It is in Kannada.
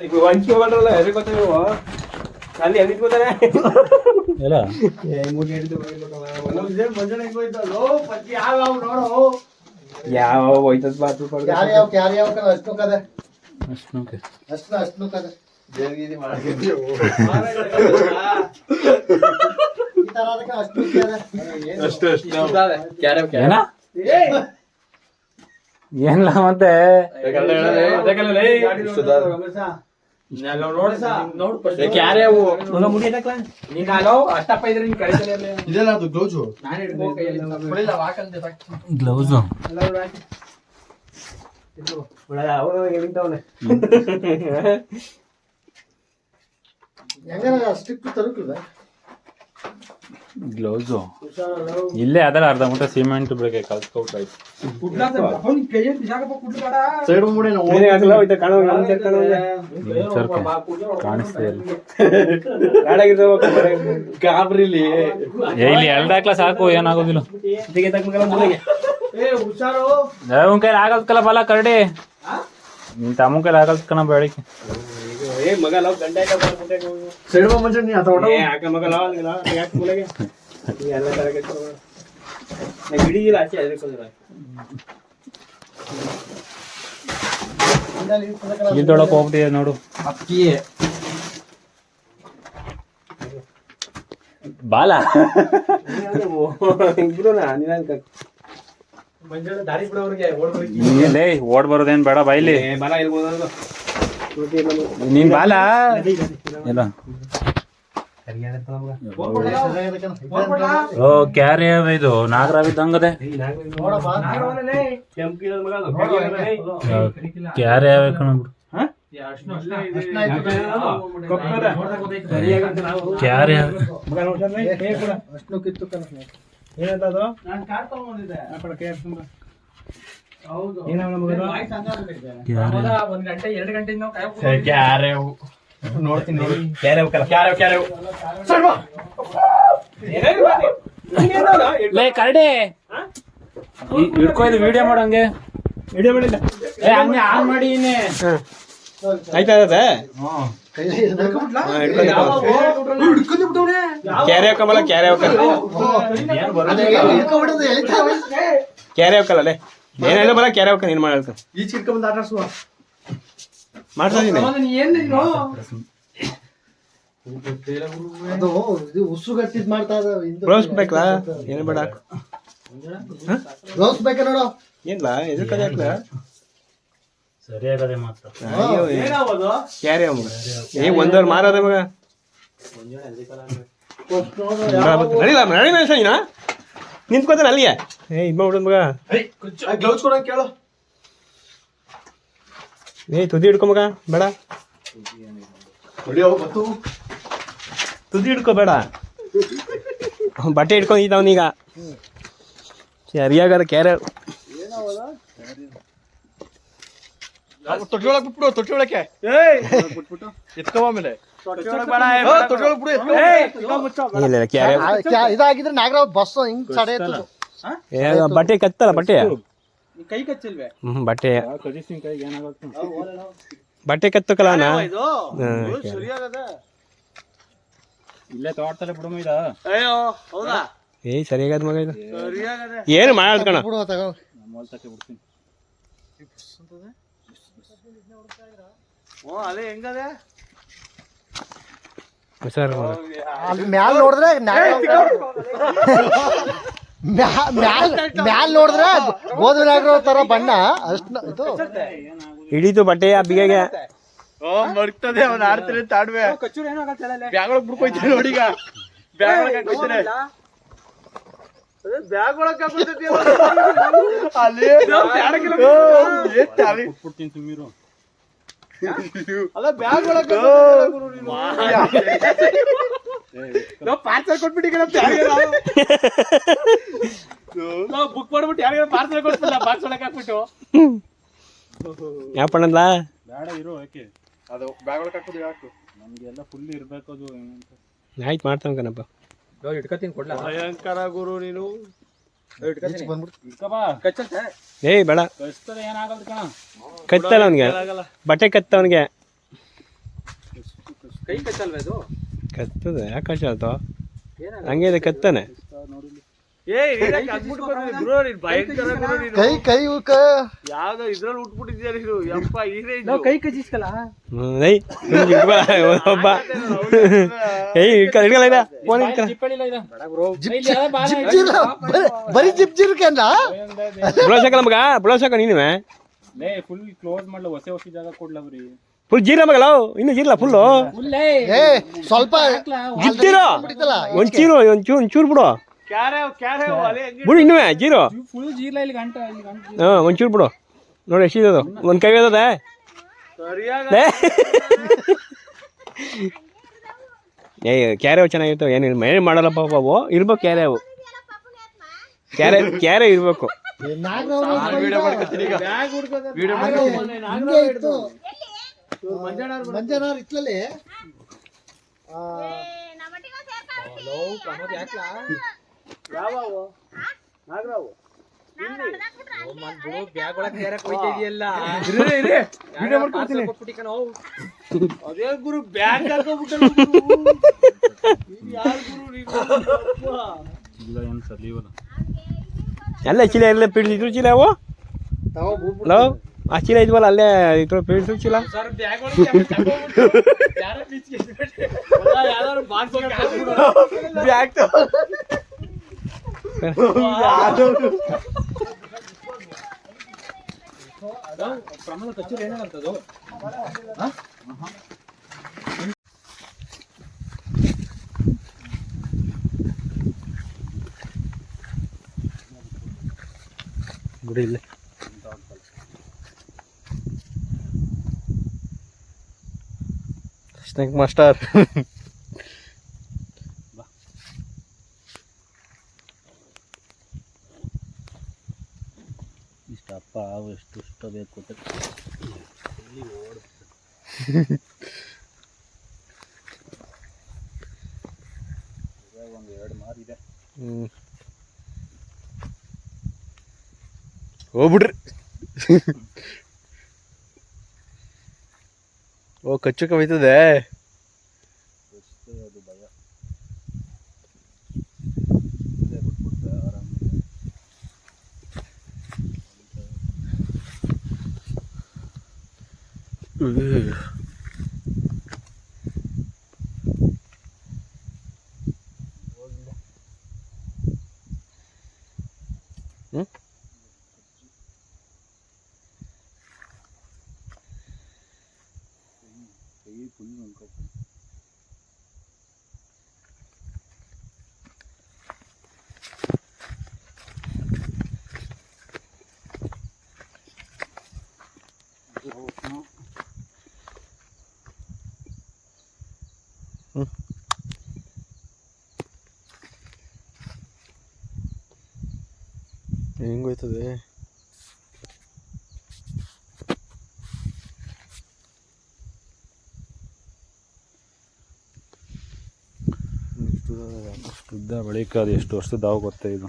ಈಗ ಹಂಚ್ಕೊಬಲ್ರಲ್ಲ ಎಲ್ಲಿ ಗೊತ್ತಾ ನೀವು ಅಲ್ಲಿ ಎಲ್ಲಿ ಗೊತ್ತಾರೆ ಎಲ್ಲ ಮೂಟಿ ಹಿಡಿದು ಯಾವ ಹೋಯ್ತದ ಬಾತು ಕ್ಯಾರಿ ಯಾವ ಕ್ಯಾರಿ ಯಾವ ಕಣ ಅಷ್ಟು ಕದೆ ಅಷ್ಟು ಓಕೆ ಅಷ್ಟು ಅಷ್ಟು ಕದೆ ಈ ತರ ಅದಕ್ಕೆ ಅಷ್ಟು ಕದೆ ಏನ ಏನಿಲ್ಲ ಮತ್ತೆ ಕ್ಯಾರ್ಯಾವು ಮುಡಿ ನೀನ್ ನಾನು ಅಷ್ಟಪ್ಪ ಇದ್ರೆ ನೀನ್ ಕಳಿಸಲೇ ಇದೆಲ್ಲ ಅದು ಗ್ಲೌಸು. ನಾನು ಹಿಡ್ಕೊ ಕೈಯಲ್ಲಿ ಗ್ಲೌಸು. ಅವನು ನಿಂತವನೆ. ಹೆಂಗಾರ ಸ್ಟಿಕ್ ತರುಕಿಲ್ವ ಗ್ಲೌಸು ಇಲ್ಲೇ ಅದಲ್ಲ ಅರ್ಧ ಮುಟ್ಟ ಸಿಮೆಂಟ್ ಬೆಳಗ್ಗೆ ಕಾಣಿಸ್ತಾ ಇಲ್ಲ ಗಾಬ್ರಿಲಿ ಇಲ್ಲಿ ಎರಡು ಹಾಕ್ಲ ಸಾಕು ಏನಾಗೋದಿಲ್ಲ. ಏ ಹುಷಾರು. ಕೈಲಿ ಆಗಲ್ಕಲ್ಲ ಬಲ ಕರಡಿ ನಿನ್ ತಮ್ಮ ಕೈಲಿ ಕಣ ಬೆಳಿಗ್ಗೆ. ಏ ಮಗ ಲವ್ ಗಂಡ ಇಲ್ಲ ನೀವು. ಸೈಡ್ ಮಂಚ ನೀ ಆತ ಏ ಹಾಕ ಮಗ ಲವ್ ಅಲ್ಲಿಲ್ಲ ಯಾಕೆ ಮೂಲೆಗೆ? ಈ ಎಲ್ಲ ತರ ಕೆತ್ಕೊಂಡು ನಾ ಹಿಡಿದಿಲ್ಲ ಆಚೆ ಹೋಗ್ಬಿಟ್ಟಿದೆ ನೋಡು. ಅಕ್ಕಿ ಬಾಲ. ಓಡ್ ಬರೋದೇನ್ ಬೇಡ ಬಾಯ್ಲಿ ಏ ಬಲ ಇರ್ಬೋದು ನೀನ್ ಬಾಲ? ಇಲ್ಲ. ಓ ಕ್ಯಾರಿ ಇದು. ನಾಗರಾವ್ ಇದ್ದಂಗದೆ. ಕ್ಯಾರಿ ನಾವು. ಕ್ಯಾರಿ ಏನಂತ ಅದು? ಆ ಕಡೆ ಕೈ ಹಾಕ್ಸ್ಕೊಂಡ್ ಬಾ. ಏನವ ಮಗ ಅದು? ಕ್ಯಾರಿ ನೋಡ್ತೀನಿ ನೋಡಿ? ಲೇ ಕರಡಿ ಹಿಡ್ಕೊ ಇದು ವಿಡಿಯೋ ಮಾಡಂಗೆ ವಿಡಿಯೋ ಮಾಡಿಲ್ಲ ಏ ಹಂಗೆ ಆನ್ ಮಾಡಿ ಆಯ್ತಾ ಅದ. ಕ್ಯಾರೆ ಹಾಕಮಲ್ಲ ಕ್ಯಾರೆ ಹಾಕಲ್ಲ. ಕ್ಯಾರೆ ಹಾಕಲ್ಲ ಏನಿಲ್ಲ ಬರ ಕ್ಯಾರೆ ಹಾಕ ನೀನ್ ಮಾಡ್ಕ ಚಿಕ್ಕ ಬಂದು ಆಟ ಆಡ್ಸುವ. ಮಾಡ್ತಾ ನೀನು ಅದು ಇದು ಉಸು ಗಟ್ಟಿದ್ ಮಾಡ್ತಾ ಇದಾವೆ. ಹಿಂದೆ ಬ್ಲೌಸ್ ಬೇಕಲ್ಲ ಏನು ಬೇಡ ಹಾಕು ಬ್ಲೌಸ್ ಬೇಕಾ ನೋಡು ಏನ್ಲ ಎದ್ರ ಕಡೆ ಹಾಕ್ಲ ಸರಿ ಆಗದೆ ಮಾತ್ರ ಅಯ್ಯೋ ಕ್ಯಾರೆ ಮಗ ಏ ಒಂದವ್ರು ಮಾರದ ಮಗ ನಡಿಲ್ಲ ನಡಿ ಮೇಸಯ್ಯನ ನಿಂತ್ಕೋತಾನೆ ಅಲ್ಲಿಯೇ ಏ ಇದು ಮಾಡ್ಬಿಡೋದು ಮಗ. ಗ್ಲೌಸ್ ಕೊಡಂಗ್ ಕೇಳು. ಏ ತುದಿ ಹಿಡ್ಕೊ ಮಗ ಬೇಡ. ತುದಿ ಹಿಡ್ಕೊ ಬೇಡ. ಅವ್ನ್ ಬಟ್ಟೆ ಹಿಡ್ಕೊಂಡು ಅವನೀಗ ಸರಿಯಾಗದ ಕ್ಯಾರ. ತೊಟ್ಟಿ ಒಳಗೆ ಬಿಟ್ಬಿಡು ತೊಟ್ಟಿ ಒಳಕ್ಕೆ. ಎತ್ಕೋ ಆಮೇಲೆ. ಇದಾಗಿದ್ರೆ ನಾಗರಾವ್ ಬಸ್ ಹಿಂಗ್ ಸಡೆ ಬಟ್ಟೆ ಕತ್ತಲ್ಲ ಬಟ್ಟೆ? ಕೈ ಕಚ್ಚಿಲ್ವೇ? ಹ್ಮ್ ಬಟ್ಟೆ. ಬಟ್ಟೆ ಕತ್ತಕಲ್ಲ ನಾ ಇದು ಸರಿಯಾಗದ. ಇಲ್ಲೇ ತೋಟದಲ್ಲೇ ಬಿಡಮ ಇದ? ಅಯ್ಯೋ ಹೌದಾ? ಏ ಸರಿಯಾಗದ ಮಗ ಇದು. ಸರಿಯಾಗದ. ಏನು ಮಾಡಲ್ ಕಣ? ಬಿಡು ತಗೋ. ನಮ್ಮ ಹೊಲ್ತಕ್ಕೆ ಬಿಡ್ತೀನಿ. ಓ ಅದೇ ಹೆಂಗದೆ? ಸರ್ ಅಲ್ಲಿ ಮ್ಯಾಲ ನೋಡಿದ್ರೆ ಮ್ಯಾಲ್ ಮ್ಯಾಲ್ ನೋಡಿದ್ರೆ ಗೋಧಿ ನಾಗರಾವ್ ತರ ಬಣ್ಣ. ಅಷ್ಟು ಇದು. ಹಿಡಿತು ಬಟ್ಟೆ ಆ ಬಿಗೆಗೆ. ಓ ಮರ್ತದೆ ಅವ್ನ ಆಡ್ತಿರ ತಾಡ್ವೆ. ಬ್ಯಾಗ್ ಒಳಗ್ ಬಿಡ್ಕೊಯ್ತಾನೆ ಈಗ ಬ್ಯಾಗ್ ಒಳಗ್ ಬ್ಯಾಗ್ ಒಳಗ್ ಸುಮ್ಮೀರು ಅಲ್ಲ ಬ್ಯಾಗ್ ಒಳಗ್ ನಾವು ಪಾರ್ಸಲ್ ಕೊಟ್ಬಿಟ್ಟು ಈಗ ನಾವು. ಬುಕ್ ಮಾಡ್ಬಿಟ್ಟು ಯಾರಿಗಾರ ಪಾರ್ಸಲ್ ಕೊಡ್ತಿಲ್ಲ ಬಾಕ್ಸ್ ಒಳಗೆ ಹಾಕ್ಬಿಟ್ಟು. ಯಾವ ಪಣ್ಣಲ್ಲ ಬೇಡ ಇರೋ ಓಕೆ. ಅದು ಬ್ಯಾಗ್ ಒಳಗೆ ಹಾಕೋದು ಯಾಕು ನಮ್ಗೆಲ್ಲ ಫುಲ್ ಇರಬೇಕು ಅದು. ಆಯ್ತು ಮಾಡ್ತಾನೆ ಕಣಪ್ಪ. ಭಯಂಕರ ಗುರು ನೀನು. ಏಯ್ ಬೇಡ. ಕತ್ತಲ್ಲ ಅವನಿಗೆ. ಬಟ್ಟೆ ಕತ್ತ ಅವನಿಗೆ ಕೈ ಕಚ್ಚಲ್ವ ಇದು? ಕತ್ತದ? ಯಾಕೆ ಕಚ್ಚಾತ ಹಂಗೆ ಇದೆ ಕತ್ತಾನೆ. ಕೈ ಕೈ ಉಕ್ಕ. ಯಾವ್ದೋ ಇದ್ರಲ್ಲಿ ಯಪ್ಪ ಇದೇ ನಾವು ಕೈ ಒಬ್ಬ. ಇದ ಫೋನ್ ಜಿಪ್ ಬರೀ- ಬಿಳೋಸಕ ನಮಗ ಬಿಳೋಸಕ ನೀನುವೆ ಲೇ ಫುಲ್ ಕ್ಲೋಸ್ ಮಾಡ್ಲ ಹೊಸ ಹೊಸ ಜಾಗ ಕೊಡ್ಲ ಫುಲ್ ಜೀರ ಮಗಳ? ಇನ್ನು ಜೀರ್ಲ ಫುಲ್ಲು ಏ ಸ್ವಲ್ಪ ಬಿಟ್ಟಿತ್ತಲ್ಲ ಒಂಚೂರು ಒಂಚೂರು ಒಂಚೂರು ಬಿಡು. ಬಿಡು ಇನ್ನುವೆ ಜೀರೋ. ಫುಲ್ ಜೀರ್ಲ ಇಲ್ಲಿ ಗಂಟ ಇಲ್ಲಿ ಗಂಟ ಹಾಂ ಒಂಚೂರು ಬಿಡು. ನೋಡಿ ಎಷ್ಟಿದೆ ಒಂದು ಕೈ ಅದ ಸರಿಯಾಗ ಏಯ್ ಕ್ಯಾರೆ ಚೆನ್ನಾಗಿರ್ತಾವ ಚೆನ್ನಾಗಿರ್ತವೆ. ಏನು ಮೇಲೆ ಮಾಡಲ್ಲಪ್ಪ ಅವು ಇರ್ಬೇಕು ಕ್ಯಾರೆ ಅವು. ಕ್ಯಾರೆ ಕ್ಯಾರೆ ಇರ್ಬೇಕು. ಮಂಜನಾರ್ ಇತ್ಲಲ್ಲಿ ಬ್ಯಾಗ್ ಒಳಗೆ ಸೇರಕ್ ಹೋಯ್ತಾ ಇದೆಯಲ್ಲ ವಿಡಿಯೋ ಮಾಡ್ಕೊತೀನಿ ಅದೇ ಗುರು ಬ್ಯಾಗ್ ಅಲ್ಲೇ ಚೀಲ ಎಲ್ಲ ಪಿಡಿದ್ರು ಚೀಲ ಅವು? ಹಲೋ? ಆ ಚೀಲ ಇದ್ವಲ್ಲ ಅಲ್ಲೇ ಇದ್ರ ಪಿಡಿದ್ರು ಚೀಲ ಬ್ಯಾಗ್ ಪ್ರಮಾಣ ಏನಾಗಂತದು ಗುಡಿ ಇಲ್ಲೇ. Snake master. ಇಷ್ಟಪ್ಪ ಅವು ಎಷ್ಟು ಇಷ್ಟ ಬೇಕು ಅಂತ. ಒಂದು ಎರಡು ಮಾರಿದೆ ಇದೆ ಹ್ಮ್. ಹೋಗ್ಬಿಡ್ರಿ. ಓ ಕಚ್ಚುಕ ಹೋಯ್ತದೆ ಅದು ಹೆಂಗೋಯ್ತದೆ ಉದ್ದ ಬಳಿಕ ಅದು ಎಷ್ಟು ವರ್ಷದ ಗೊತ್ತೇ ಇದು?